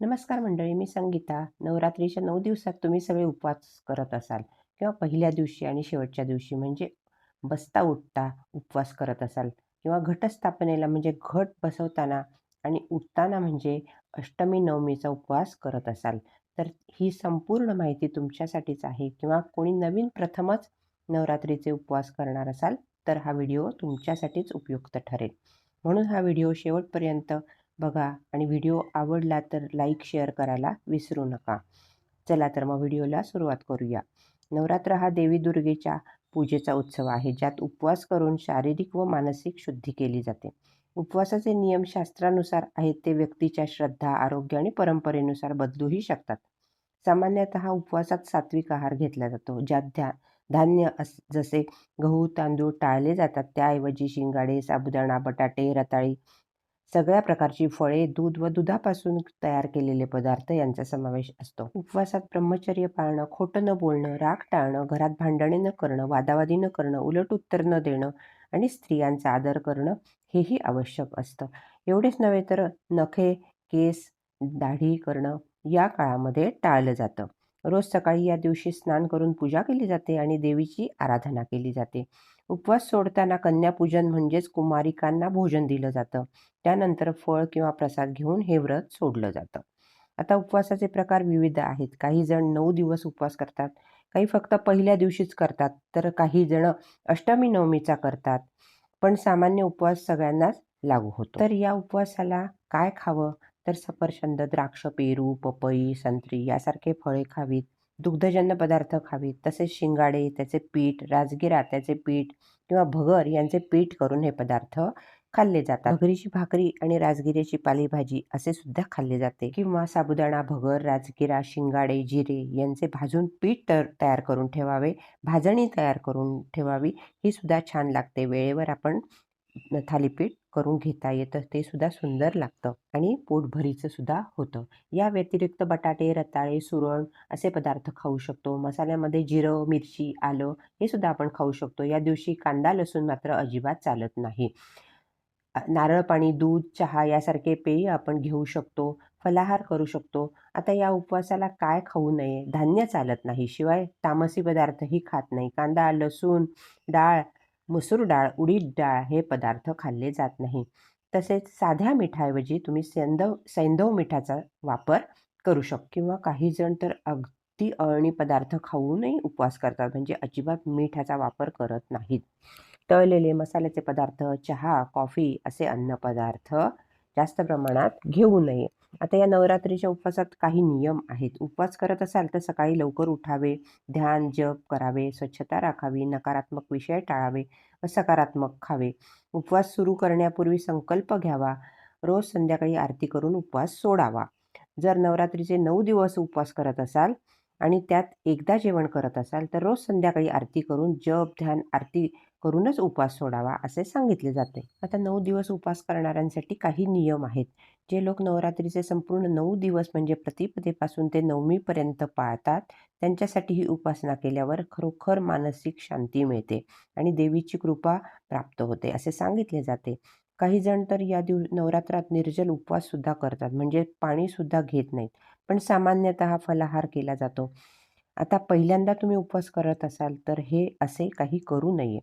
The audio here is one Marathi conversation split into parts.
नमस्कार मंडळी मी संगीता. नवरात्रीच्या नऊ दिवसात तुम्ही सगळे उपवास करत असाल किंवा पहिल्या दिवशी आणि शेवटच्या दिवशी म्हणजे बसता उठता उपवास करत असाल किंवा घटस्थापनेला म्हणजे घट बसवताना आणि उठताना म्हणजे अष्टमी नवमीचा उपवास करत असाल. तर ही संपूर्ण माहिती तुमच्यासाठीच आहे किंवा कोणी नवीन प्रथमच नवरात्रीचे उपवास करणार असाल तर हा व्हिडिओ तुमच्यासाठीच उपयुक्त ठरेल. म्हणून हा व्हिडिओ शेवटपर्यंत बघा आणि व्हिडिओ आवडला तर लाईक शेअर करायला विसरू नका. चला तर मग व्हिडिओला सुरुवात करूया. नवरात्र हा देवी दुर्गेच्या पूजेचा उत्सव आहे ज्यात उपवास करून शारीरिक व मानसिक शुद्धी केली जाते. उपवासाचे नियम शास्त्रानुसार आहेत ते व्यक्तीच्या श्रद्धा आरोग्य आणि परंपरेनुसार बदलूही शकतात. सामान्यतः उपवासात सात्विक आहार घेतला जातो ज्यात ध्या धान्य अस जसे गहू तांदूळ टाळले जातात. त्याऐवजी शिंगाडे साबुदाणा बटाटे रताळी सगळ्या प्रकारची फळे दूध व दुधापासून तयार केलेले पदार्थ यांचा समावेश असतो. उपवासात ब्रह्मचर्य पाळणं खोटं न बोलणं राग टाळणं घरात भांडणे न करणं वादावादी न करणं उलट उत्तर न देणं आणि स्त्रियांचा आदर करणं हेही आवश्यक असतं. एवढेच नव्हे तर नखे केस दाढी करणं या काळामध्ये टाळलं जातं. रोज सकाळी या दिवशी स्नान करून पूजा केली जाते आणि देवीची आराधना केली जाते. उपवास सोडताना कन्यापूजन म्हणजेच कुमारिकांना भोजन दिलं जातं. त्यानंतर फळ किंवा प्रसाद घेऊन हे व्रत सोडलं जातं. आता उपवासाचे प्रकार विविध आहेत. काही जण नऊ दिवस उपवास करतात काही फक्त पहिल्या दिवशीच करतात तर काही जण अष्टमी नवमीचा करतात. पण सामान्य उपवास सगळ्यांनाच लागू होतो. तर या उपवासाला काय खावं? तर सफरचंद द्राक्ष पेरू पपई संत्री यासारखे फळे खावीत. दुग्धजन्य पदार्थ खावीत तसेच शिंगाडे त्याचे पीठ राजगिरा त्याचे पीठ किंवा भगर यांचे पीठ करून हे पदार्थ खाल्ले जातात. भगरीची भाकरी आणि राजगिऱ्याची पालेभाजी असे सुद्धा खाल्ले जाते. किंवा साबुदाणा भगर राजगिरा शिंगाडे जिरे यांचे भाजून पीठ तयार करून ठेवावे. भाजणी तयार करून ठेवावी ही सुद्धा छान लागते. वेळेवर आपण थालीपीठ करून घेता येतं ते सुद्धा सुंदर लागतं आणि पोटभरीचं सुद्धा होतं. या व्यतिरिक्त बटाटे रताळे सुरण असे पदार्थ खाऊ शकतो. मसाल्यामध्ये जिरं मिरची आलं हे सुद्धा आपण खाऊ शकतो. या दिवशी कांदा लसूण मात्र अजिबात चालत नाही. नारळ पाणी दूध चहा यासारखे पेय आपण घेऊ शकतो फलाहार करू शकतो. आता या उपवासाला काय खाऊ नये? धान्य चालत नाही. शिवाय तामसी पदार्थही खात नाही. कांदा लसूण डाळ मसूर डाळ उडीद डाळ हे पदार्थ खाल्ले जात नाही. तसेच साध्या मिठाऐवजी तुम्ही सैंदव सैंधव मिठाचा वापर करू शकता किंवा काही जण तर अगदी अळणी पदार्थ खाऊनही उपवास करतात म्हणजे अजिबात मिठाचा वापर करत नाहीत. तळलेले मसाल्याचे पदार्थ चहा कॉफी असे अन्नपदार्थ जास्त प्रमाणात घेऊ नये. आता या नवरात्रीच्या उपवासात काही नियम आहेत. उपवास करत असाल तर सकाळी लवकर उठावे ध्यान जप करावे स्वच्छता राखावी नकारात्मक विषय टाळावे व सकारात्मक खावे. उपवास सुरू करण्यापूर्वी संकल्प घ्यावा. रोज संध्याकाळी आरती करून उपवास सोडावा. जर नवरात्रीचे नऊ दिवस उपवास करत असाल आणि त्यात एकदा जेवण करत असाल तर रोज संध्याकाळी आरती करून जप ध्यान आरती करूनच उपवास सोडावा असे सांगितले जाते. आता नऊ दिवस उपवास करणाऱ्यांसाठी काही नियम आहेत जे लोक नवरात्रीचे संपूर्ण नऊ दिवस म्हणजे प्रतिपदेपासून ते नवमीपर्यंत पाळतात. त्यांच्यासाठी ही उपासना केल्यावर खरोखर मानसिक शांती मिळते आणि देवीची कृपा प्राप्त होते असे सांगितले जाते. काही जण तर या दिव नवरात्रात निर्जल उपवाससुद्धा करतात म्हणजे पाणीसुद्धा घेत नाहीत. पण सामान्यतः फलाहार केला जातो. आता पहिल्यांदा तुम्ही उपवास करत असाल तर हे असे काही करू नये.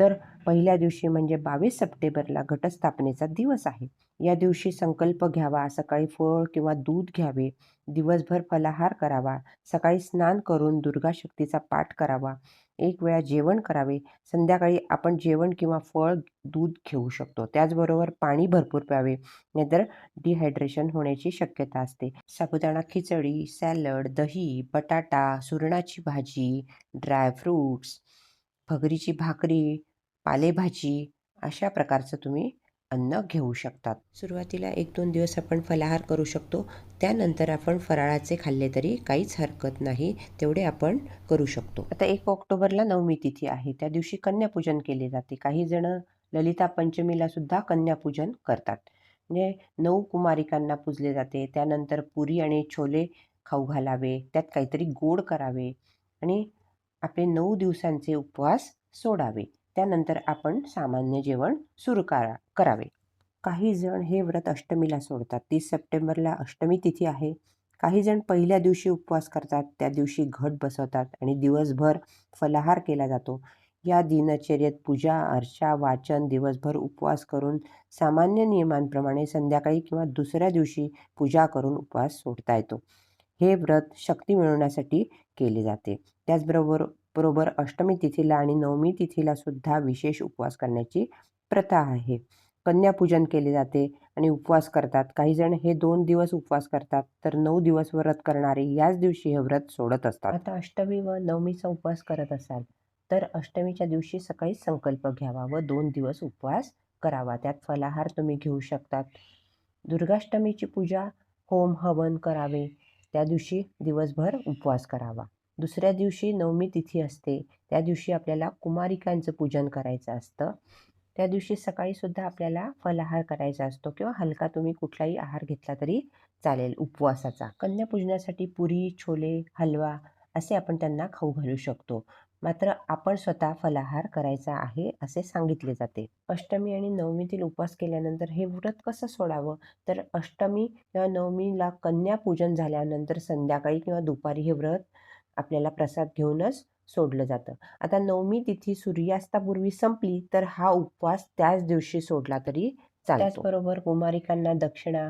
तर पहिल्या दिवशी म्हणजे बावीस सप्टेंबरला घटस्थापनेचा दिवस आहे. या दिवशी संकल्प घ्यावा सकाळी फळ किंवा दूध घ्यावे दिवसभर फलाहार करावा सकाळी स्नान करून दुर्गा शक्तीचा पाठ करावा एक वेळा जेवण करावे संध्याकाळी आपण जेवण किंवा फळ दूध घेऊ शकतो. त्याचबरोबर पाणी भरपूर प्यावे नाहीतर डिहायड्रेशन होण्याची शक्यता असते. साबुदाणा खिचडी सॅलड दही बटाटा सुरणाची भाजी ड्रायफ्रूट्स भगरीची भाकरी पालेभाजी अशा प्रकारचं तुम्ही अन्न घेऊ शकतात. सुरुवातीला एक दोन दिवस आपण फलाहार करू शकतो. त्यानंतर आपण फराळाचे खाल्ले तरी काहीच हरकत नाही तेवढे आपण करू शकतो. आता एक ऑक्टोबरला नवमी तिथी आहे. त्या दिवशी कन्यापूजन केले जाते. काही जण ललिता पंचमीला सुद्धा कन्यापूजन करतात. म्हणजे नऊ कुमारिकांना पूजले जाते. त्यानंतर पुरी आणि छोले खाऊ घालावे. त्यात काहीतरी गोड करावे. आणि आपले नऊ दिवसांचे उपवास सोडावे. त्यानंतर आपण सामान्य जेवण सुरू करा करावे. काही जण हे व्रत अष्टमीला सोडतात. तीस सप्टेंबरला अष्टमी तिथी आहे. काही जण पहिल्या दिवशी उपवास करतात त्या दिवशी घट बसवतात आणि दिवसभर फलाहार केला जातो. या दिनचर्येत पूजा अर्चा वाचन दिवसभर उपवास करून सामान्य नियमांप्रमाणे संध्याकाळी किंवा दुसऱ्या दिवशी पूजा करून उपवास सोडता येतो. हे व्रत शक्ती मिळवण्यासाठी केले जाते. त्याचबरोबर बरोबर अष्टमी तिथीला आणि नवमी तिथीला सुद्धा विशेष उपवास करण्याची प्रथा आहे. कन्यापूजन केले जाते आणि उपवास करतात. काही जण हे दोन दिवस उपवास करतात तर नऊ दिवस व्रत करणारे याच दिवशी हे व्रत सोडत असतात. आता अष्टमी व नवमीचा उपवास करत असाल तर अष्टमीच्या दिवशी सकाळी संकल्प घ्यावा व दोन दिवस उपवास करावा. त्यात फलाहार तुम्ही घेऊ शकतात. दुर्गाष्टमीची पूजा होम हवन करावे. त्या दिवशी दिवसभर उपवास करावा. दुसऱ्या दिवशी नवमी तिथी असते. त्या दिवशी आपल्याला कुमारिकांचं पूजन करायचं असतं. त्या दिवशी सकाळीसुद्धा आपल्याला फलाहार करायचा असतो किंवा हलका तुम्ही कुठलाही आहार घेतला तरी चालेल उपवासाचा. कन्यापूजनासाठी पुरी छोले हलवा असे आपण त्यांना खाऊ घालू शकतो. मात्र आपण स्वतः फलाहार करायचा आहे असे सांगितले जाते. अष्टमी आणि नवमीतील उपवास केल्यानंतर हे व्रत कसं सोडावं? तर अष्टमी किंवा नवमीला कन्यापूजन झाल्यानंतर संध्याकाळी किंवा दुपारी हे व्रत आपल्याला प्रसाद घेऊनच सोडलं जातं. आता नवमी तिथी सूर्यास्तापूर्वी संपली तर हा उपवास त्याच दिवशी सोडला तरी त्याचबरोबर कुमारिकांना दक्षिणा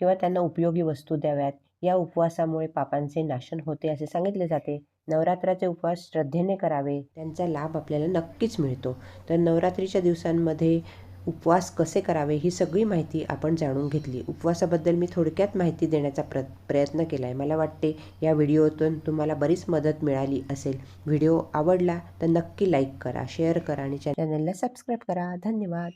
किंवा त्यांना उपयोगी वस्तू द्याव्यात. या उपवासामुळे पापांचे नाशन होते असे सांगितले जाते. नवरात्राचे उपवास श्रद्धेने करावे त्यांचा लाभ आपल्याला नक्कीच मिळतो. तर नवरात्रीच्या दिवसांमध्ये उपवास कसे करावे ही सगळी माहिती आपण जाणून घेतली. उपवासाबद्दल मी थोडक्यात माहिती देण्याचा प्र प्रयत्न केला आहे मला वाटते या व्हिडिओतून तुम्हाला बरीच मदत मिळाली असेल. व्हिडिओ आवडला तर नक्की लाईक करा शेअर करा आणि चॅनलला सबस्क्राईब करा. धन्यवाद.